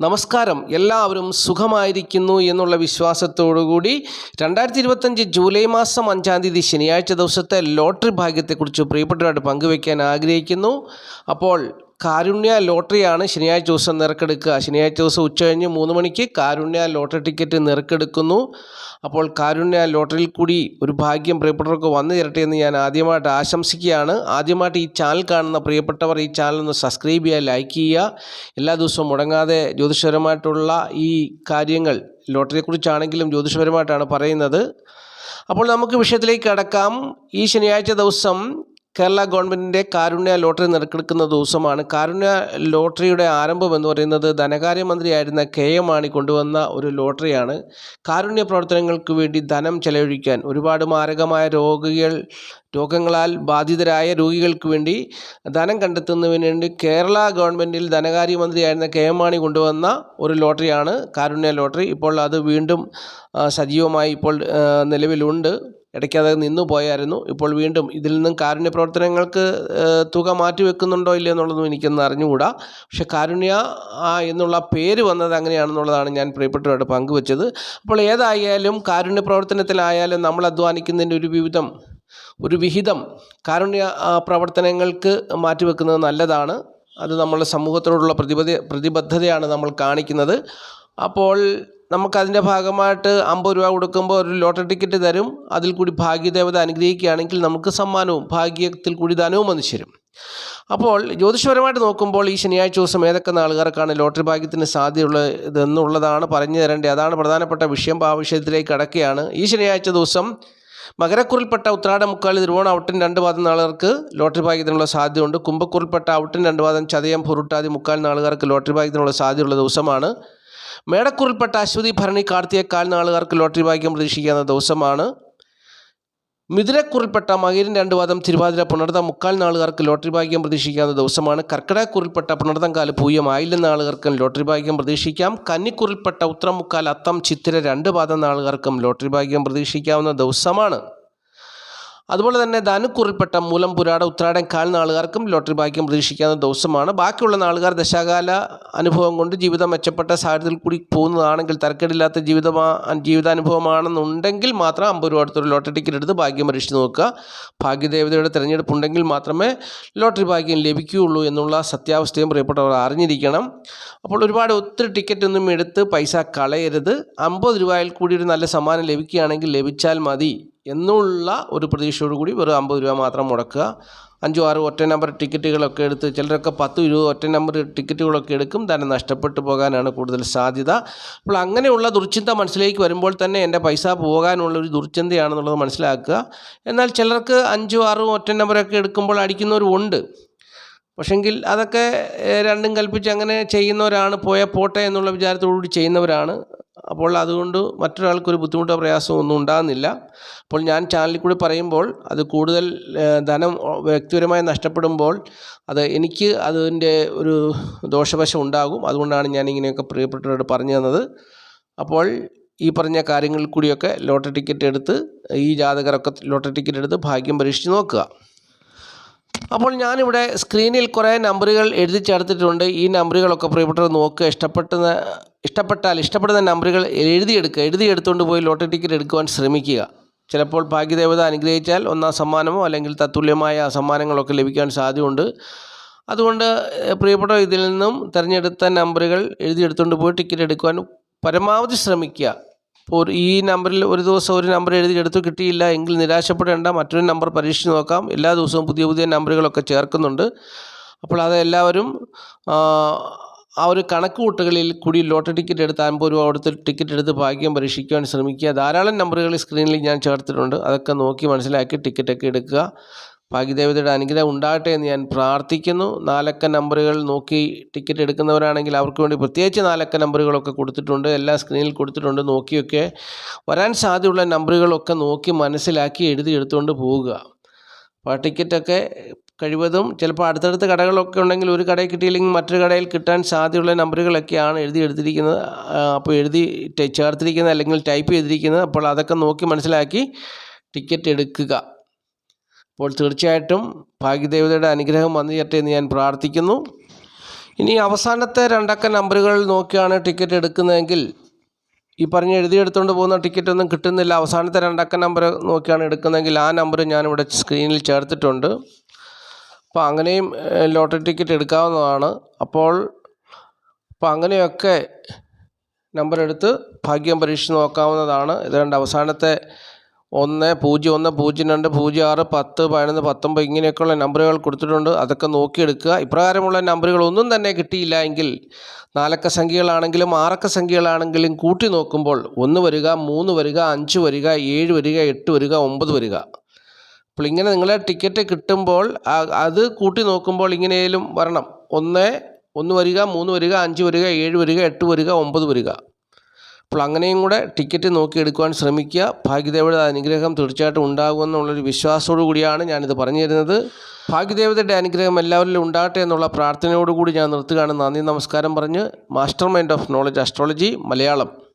നമസ്കാരം. എല്ലാവരും സുഖമായിരിക്കുന്നു എന്നുള്ള വിശ്വാസത്തോടുകൂടി രണ്ടായിരത്തി ഇരുപത്തഞ്ച് ജൂലൈ മാസം അഞ്ചാം തീയതി ശനിയാഴ്ച ദിവസത്തെ ലോട്ടറി ഭാഗ്യത്തെക്കുറിച്ച് പ്രിയപ്പെട്ടവരായിട്ട് പങ്കുവയ്ക്കാൻ ആഗ്രഹിക്കുന്നു. അപ്പോൾ കാരുണ്യ ലോട്ടറിയാണ് ശനിയാഴ്ച ദിവസം നിറക്കെടുക്കുക ശനിയാഴ്ച ദിവസം ഉച്ച കഴിഞ്ഞ് മൂന്ന് മണിക്ക് കാരുണ്യ ലോട്ടറി ടിക്കറ്റ് നിറക്കെടുക്കുന്നു അപ്പോൾ കാരുണ്യ ലോട്ടറിയിൽ കൂടി ഒരു ഭാഗ്യം പ്രിയപ്പെട്ടവർക്ക് വന്നു തരട്ടെ എന്ന് ഞാൻ ആദ്യമായിട്ട് ആശംസിക്കുകയാണ്. ആദ്യമായിട്ട് ഈ ചാനൽ കാണുന്ന പ്രിയപ്പെട്ടവർ ഈ ചാനൽ ഒന്ന് സബ്സ്ക്രൈബ് ചെയ്യുക ലൈക്ക് ചെയ്യുക. എല്ലാ ദിവസവും മുടങ്ങാതെ ജ്യോതിഷപരമായിട്ടുള്ള ഈ കാര്യങ്ങൾ ലോട്ടറിയെക്കുറിച്ചാണെങ്കിലും ജ്യോതിഷപരമായിട്ടാണ് പറയുന്നത്. അപ്പോൾ നമുക്ക് വിഷയത്തിലേക്ക് കടക്കാം. ഈ ശനിയാഴ്ച ദിവസം കേരള ഗവൺമെന്റിന്റെ കാരുണ്യ ലോട്ടറി നറുക്കെടുക്കുന്ന ദിവസമാണ്. കാരുണ്യ ലോട്ടറിയുടെ ആരംഭം എന്ന് പറയുന്നത് ധനകാര്യമന്ത്രിയായിരുന്ന കെ എം മാണി കൊണ്ടുവന്ന ഒരു ലോട്ടറിയാണ്. കാരുണ്യ പ്രവർത്തനങ്ങൾക്ക് വേണ്ടി ധനം ചെലവഴിക്കാൻ ഒരുപാട് മാരകമായ രോഗികൾ രോഗങ്ങളാൽ ബാധിതരായ രോഗികൾക്ക് വേണ്ടി ധനം കണ്ടെത്തുന്നതിന് വേണ്ടി കേരള ഗവൺമെന്റിൽ ധനകാര്യമന്ത്രിയായിരുന്ന കെ എം മാണി കൊണ്ടുവന്ന ഒരു ലോട്ടറിയാണ് കാരുണ്യ ലോട്ടറി. ഇപ്പോൾ അത് വീണ്ടും സജീവമായി ഇപ്പോൾ നിലവിലുണ്ട്. ഇടയ്ക്ക് അത് നിന്നു പോയായിരുന്നു. ഇപ്പോൾ വീണ്ടും ഇതിൽ നിന്നും കാരുണ്യ പ്രവർത്തനങ്ങൾക്ക് തുക മാറ്റി വെക്കുന്നുണ്ടോ ഇല്ലയോ എന്നുള്ളതും എനിക്കൊന്ന് അറിഞ്ഞുകൂടാ. പക്ഷെ കാരുണ്യ എന്നുള്ള പേര് വന്നത് അങ്ങനെയാണെന്നുള്ളതാണ് ഞാൻ പ്രിയപ്പെട്ടവരോട് പങ്കുവച്ചത്. അപ്പോൾ ഏതായാലും കാരുണ്യ പ്രവർത്തനത്തിലായാലും നമ്മൾ അധ്വാനിക്കുന്നതിന്റെ ഒരു വിവിധം ഒരു വിഹിതം കാരുണ്യ പ്രവർത്തനങ്ങൾക്ക് മാറ്റിവെക്കുന്നത് നല്ലതാണ്. അത് നമ്മളുടെ സമൂഹത്തോടുള്ള പ്രതിബദ്ധ പ്രതിബദ്ധതയാണ് നമ്മൾ കാണിക്കുന്നത്. അപ്പോൾ നമുക്കതിന്റെ ഭാഗമായിട്ട് അമ്പത് രൂപ കൊടുക്കുമ്പോൾ ഒരു ലോട്ടറി ടിക്കറ്റ് തരും. അതിൽ കൂടി ഭാഗ്യദേവത അനുഗ്രഹിക്കുകയാണെങ്കിൽ നമുക്ക് സമ്മാനവും ഭാഗ്യത്തിൽ കൂടി ദാനവും വന്നു ചേരും. അപ്പോൾ ജ്യോതിഷപരമായിട്ട് നോക്കുമ്പോൾ ഈ ശനിയാഴ്ച ദിവസം ഏതൊക്കെ നാളുകാർക്കാണ് ലോട്ടറി ഭാഗ്യത്തിന് സാധ്യതയുള്ളത് എന്നുള്ളതാണ് പറഞ്ഞു തരേണ്ടത്. അതാണ് പ്രധാനപ്പെട്ട വിഷയം. ആ വിഷയത്തിലേക്ക് കടക്കുകയാണ്. ഈ ശനിയാഴ്ച ദിവസം മകരക്കുറിൽപ്പെട്ട ഉത്രാട മുക്കാളി തിരുവോണം ഔട്ടിൻ രണ്ട് പാദം നാളുകാർക്ക് ലോട്ടറി ഭാഗ്യത്തിനുള്ള സാധ്യതയുണ്ട്. കുംഭക്കുറിൽപ്പെട്ട ഔട്ടിൻ രണ്ട് പാദം ചതയം പുരുട്ടാതി മുക്കാൽ നാളുകാർക്ക് ലോട്ടറി ഭാഗ്യത്തിനുള്ള സാധ്യതയുള്ള ദിവസമാണ്. മേടക്കുറിൽപ്പെട്ട അശ്വതി ഭരണി കാർത്തിക കാൽനാളുകാർക്ക് ലോട്ടറി ഭാഗ്യം പ്രതീക്ഷിക്കുന്ന ദിവസമാണ്. മിഥുനക്കുറിൽപ്പെട്ട മകീരൻ രണ്ട് വാദം തിരുവാതിര പുണർതം മുക്കാൽ നാളുകാർക്ക് ലോട്ടറി ഭാഗ്യം പ്രതീക്ഷിക്കാവുന്ന ദിവസമാണ്. കർക്കിടകക്കുറിൽപ്പെട്ട പുണർതം കാൽ പൂയം ആയില്ലെന്ന ആളുകൾക്കും ലോട്ടറി ഭാഗ്യം പ്രതീക്ഷിക്കാം. കന്നിക്കുറിൽപ്പെട്ട ഉത്തരം മുക്കാൽ അത്തം ചിത്തിര രണ്ട് പാദം നാളുകാർക്കും ലോട്ടറി ഭാഗ്യം പ്രതീക്ഷിക്കാവുന്ന ദിവസമാണ്. അതുപോലെ തന്നെ ധനുക്കുറിൽപ്പെട്ട മൂലം പുരാട ഉത്രാടൻ കാൽ നാളുകാർക്കും ലോട്ടറി ഭാഗ്യം പ്രതീക്ഷിക്കാവുന്ന ദിവസമാണ്. ബാക്കിയുള്ള നാളുകാർ ദശാകാല അനുഭവം കൊണ്ട് ജീവിതം മെച്ചപ്പെട്ട സാഹചര്യത്തിൽ കൂടി പോകുന്നതാണെങ്കിൽ തരക്കേടില്ലാത്ത ജീവിതമാ ജീവിതാനുഭവമാണെന്നുണ്ടെങ്കിൽ മാത്രം അമ്പത് രൂപ അടുത്തൊരു ലോട്ടറി ടിക്കറ്റ് എടുത്ത് ഭാഗ്യം പരീക്ഷിച്ച് നോക്കുക. ഭാഗ്യദേവതയുടെ തിരഞ്ഞെടുപ്പ് ഉണ്ടെങ്കിൽ മാത്രമേ ലോട്ടറി ഭാഗ്യം ലഭിക്കുകയുള്ളൂ എന്നുള്ള സത്യാവസ്ഥയും പ്രിയപ്പെട്ടവർ അറിഞ്ഞിരിക്കണം. അപ്പോൾ ഒരുപാട് ഒത്തിരി ടിക്കറ്റ് ഒന്നും എടുത്ത് പൈസ കളയരുത്. അമ്പത് രൂപയിൽ കൂടി ഒരു നല്ല സമ്മാനം ലഭിക്കുകയാണെങ്കിൽ ലഭിച്ചാൽ മതി. എന്നുള്ള ഒരു പ്രതീക്ഷയോടുകൂടി വെറും അമ്പത് രൂപ മാത്രം മുടക്കുക. അഞ്ചോ ആറ് ഒറ്റ നമ്പർ ടിക്കറ്റുകളൊക്കെ എടുത്ത് ചിലരൊക്കെ പത്ത് ഇരുപത് ഒറ്റ നമ്പർ ടിക്കറ്റുകളൊക്കെ എടുക്കും. തന്നെ നഷ്ടപ്പെട്ടു പോകാനാണ് കൂടുതൽ സാധ്യത. അപ്പോൾ അങ്ങനെയുള്ള ദുർചിന്ത മനസ്സിലേക്ക് വരുമ്പോൾ തന്നെ എന്റെ പൈസ പോകാനുള്ള ഒരു ദുർചിന്തയാണെന്നുള്ളത് മനസ്സിലാക്കുക. എന്നാൽ ചിലർക്ക് അഞ്ചോ ആറോ ഒറ്റ നമ്പറൊക്കെ എടുക്കുമ്പോൾ അടിക്കുന്നവരും ഉണ്ട് പക്ഷെങ്കിൽ അതൊക്കെ രണ്ടും കൽപ്പിച്ച് അങ്ങനെ ചെയ്യുന്നവരാണ് പോയ പോട്ടെ എന്നുള്ള വിചാരത്തോടുകൂടി ചെയ്യുന്നവരാണ്. അപ്പോൾ അതുകൊണ്ട് മറ്റൊരാൾക്കൊരു ബുദ്ധിമുട്ടോ പ്രയാസമോ ഒന്നും ഉണ്ടാകുന്നില്ല. അപ്പോൾ ഞാൻ ചാനലിൽ കൂടി പറയുമ്പോൾ അത് കൂടുതൽ ധനം വ്യക്തിപരമായി നഷ്ടപ്പെടുമ്പോൾ അത് എനിക്ക് അതിന്റെ ഒരു ദോഷവശം ഉണ്ടാകും. അതുകൊണ്ടാണ് ഞാൻ ഇങ്ങനെയൊക്കെ പ്രിയപ്പെട്ടവരോട് പറഞ്ഞു തന്നത്. അപ്പോൾ ഈ പറഞ്ഞ കാര്യങ്ങളിൽ കൂടിയൊക്കെ ലോട്ടറി ടിക്കറ്റ് എടുത്ത് ഈ ജാതകരൊക്കെ ലോട്ടറി ടിക്കറ്റ് എടുത്ത് ഭാഗ്യം പരീക്ഷിച്ച് നോക്കുക. അപ്പോൾ ഞാനിവിടെ സ്ക്രീനിൽ കുറേ നമ്പറുകൾ എഴുതി ചേർത്തിട്ടുണ്ട്. ഈ നമ്പറുകളൊക്കെ പ്രിയപ്പെട്ടവർ നോക്കുക. ഇഷ്ടപ്പെടുന്ന ഇഷ്ടപ്പെട്ടാൽ ഇഷ്ടപ്പെടുന്ന നമ്പറുകൾ എഴുതിയെടുക്കുക. എഴുതിയെടുത്തുകൊണ്ട് പോയി ലോട്ടറി ടിക്കറ്റ് എടുക്കുവാൻ ശ്രമിക്കുക. ചിലപ്പോൾ ഭാഗ്യദേവത അനുഗ്രഹിച്ചാൽ ഒന്നാം സമ്മാനമോ അല്ലെങ്കിൽ തത്തുല്യമായ സമ്മാനങ്ങളൊക്കെ ലഭിക്കാൻ സാധ്യതയുണ്ട്. അതുകൊണ്ട് പ്രിയപ്പെട്ട ഇതിൽ നിന്നും തിരഞ്ഞെടുത്ത നമ്പറുകൾ എഴുതിയെടുത്തുകൊണ്ട് പോയി ടിക്കറ്റ് എടുക്കുവാൻ പരമാവധി ശ്രമിക്കുക. ഇപ്പോൾ ഈ നമ്പറിൽ ഒരു ദിവസം ഒരു നമ്പർ എഴുതിയെടുത്തു കിട്ടിയില്ല എങ്കിൽ നിരാശപ്പെടേണ്ട. മറ്റൊരു നമ്പർ പരീക്ഷിച്ച് നോക്കാം. എല്ലാ ദിവസവും പുതിയ പുതിയ നമ്പറുകളൊക്കെ ചേർക്കുന്നുണ്ട്. അപ്പോൾ അത് എല്ലാവരും ആ, ഒരു കണക്ക് കൂട്ടുകളിൽ കൂടി ലോട്ടറി ടിക്കറ്റ് എടുത്ത് അൻപത് രൂപ കൊടുത്ത് ടിക്കറ്റ് എടുത്ത് ഭാഗ്യം പരീക്ഷിക്കുവാൻ ശ്രമിക്കുക. ധാരാളം നമ്പറുകൾ സ്ക്രീനിൽ ഞാൻ ചേർത്തിട്ടുണ്ട്. അതൊക്കെ നോക്കി മനസ്സിലാക്കി ടിക്കറ്റൊക്കെ എടുക്കുക. ഭാഗ്യദേവതയുടെ അനുഗ്രഹം ഉണ്ടാകട്ടെ എന്ന് ഞാൻ പ്രാർത്ഥിക്കുന്നു. നാലക്ക നമ്പറുകൾ നോക്കി ടിക്കറ്റ് എടുക്കുന്നവരാണെങ്കിൽ അവർക്ക് വേണ്ടി പ്രത്യേകിച്ച് നാലക്ക നമ്പറുകളൊക്കെ കൊടുത്തിട്ടുണ്ട്. എല്ലാ സ്ക്രീനിൽ കൊടുത്തിട്ടുണ്ട്. നോക്കിയൊക്കെ വരാൻ സാധ്യതയുള്ള നമ്പറുകളൊക്കെ നോക്കി മനസ്സിലാക്കി എഴുതി എടുത്തുകൊണ്ട് പോവുക. അപ്പോൾ ആ ടിക്കറ്റൊക്കെ കഴിവതും ചിലപ്പോൾ അടുത്തടുത്ത കടകളൊക്കെ ഉണ്ടെങ്കിൽ ഒരു കടയിൽ കിട്ടിയില്ലെങ്കിൽ മറ്റൊരു കടയിൽ കിട്ടാൻ സാധ്യതയുള്ള നമ്പറുകളൊക്കെയാണ് എഴുതി എടുത്തിരിക്കുന്നത്. അപ്പോൾ എഴുതി ചേർത്തിരിക്കുന്നത് അല്ലെങ്കിൽ ടൈപ്പ് ചെയ്തിരിക്കുന്നത്. അപ്പോൾ അതൊക്കെ നോക്കി മനസ്സിലാക്കി ടിക്കറ്റ് എടുക്കുക. അപ്പോൾ തീർച്ചയായിട്ടും ഭാഗ്യദേവതയുടെ അനുഗ്രഹം വന്നു ചേരട്ടെ എന്ന് ഞാൻ പ്രാർത്ഥിക്കുന്നു. ഇനി അവസാനത്തെ രണ്ടക്ക നമ്പറുകൾ നോക്കിയാണ് ടിക്കറ്റ് എടുക്കുന്നതെങ്കിൽ ഈ പറഞ്ഞ് എഴുതിയെടുത്തുകൊണ്ട് പോകുന്ന ടിക്കറ്റ് ഒന്നും കിട്ടുന്നില്ല. അവസാനത്തെ രണ്ടക്ക നമ്പർ നോക്കിയാണ് എടുക്കുന്നതെങ്കിൽ ആ നമ്പർ ഞാനിവിടെ സ്ക്രീനിൽ ചേർത്തിട്ടുണ്ട്. അപ്പോൾ അങ്ങനെയും ലോട്ടറി ടിക്കറ്റ് എടുക്കാവുന്നതാണ്. അപ്പോൾ അപ്പോൾ അങ്ങനെയൊക്കെ നമ്പർ എടുത്ത് ഭാഗ്യം പരീക്ഷിച്ച് നോക്കാവുന്നതാണ്. ഇത് രണ്ട് അവസാനത്തെ ഒന്ന് പൂജ്യം ഒന്ന് പൂജ്യം രണ്ട് പൂജ്യം ആറ് പത്ത് പതിനൊന്ന് പത്തൊമ്പത് ഇങ്ങനെയൊക്കെയുള്ള നമ്പറുകൾ കൊടുത്തിട്ടുണ്ട്. അതൊക്കെ നോക്കിയെടുക്കുക. ഇപ്രകാരമുള്ള നമ്പറുകൾ ഒന്നും തന്നെ കിട്ടിയില്ല എങ്കിൽ നാലക്ക സംഖ്യകളാണെങ്കിലും ആറക്ക സംഖ്യകളാണെങ്കിലും കൂട്ടി നോക്കുമ്പോൾ ഒന്ന് വരിക മൂന്ന് വരിക അഞ്ച് വരിക ഏഴ് വരിക എട്ട് വരിക ഒമ്പത് വരിക. അപ്പോൾ ഇങ്ങനെ നിങ്ങളെ ടിക്കറ്റ് കിട്ടുമ്പോൾ അത് കൂട്ടി നോക്കുമ്പോൾ ഇങ്ങനെയും വരണം. ഒന്ന് ഒന്ന് വരിക മൂന്ന് വരിക അഞ്ച് വരിക ഏഴ് വരിക എട്ട് വരിക ഒമ്പത് വരിക. അപ്പോൾ അങ്ങനെയും കൂടെ ടിക്കറ്റ് നോക്കിയെടുക്കുവാൻ ശ്രമിക്കുക. ഭാഗ്യദേവയുടെ അനുഗ്രഹം തീർച്ചയായിട്ടും ഉണ്ടാകുമെന്നുള്ളൊരു വിശ്വാസത്തോടു കൂടിയാണ് ഞാനിത് പറഞ്ഞു തരുന്നത്. ഭാഗ്യദേവതയുടെ അനുഗ്രഹം എല്ലാവരിലും ഉണ്ടാകട്ടെ എന്നുള്ള പ്രാർത്ഥനയോടുകൂടി ഞാൻ നിർത്തുകയാണ്. നന്ദി നമസ്കാരം പറഞ്ഞ് master mind of knowledge astrology Malayalam.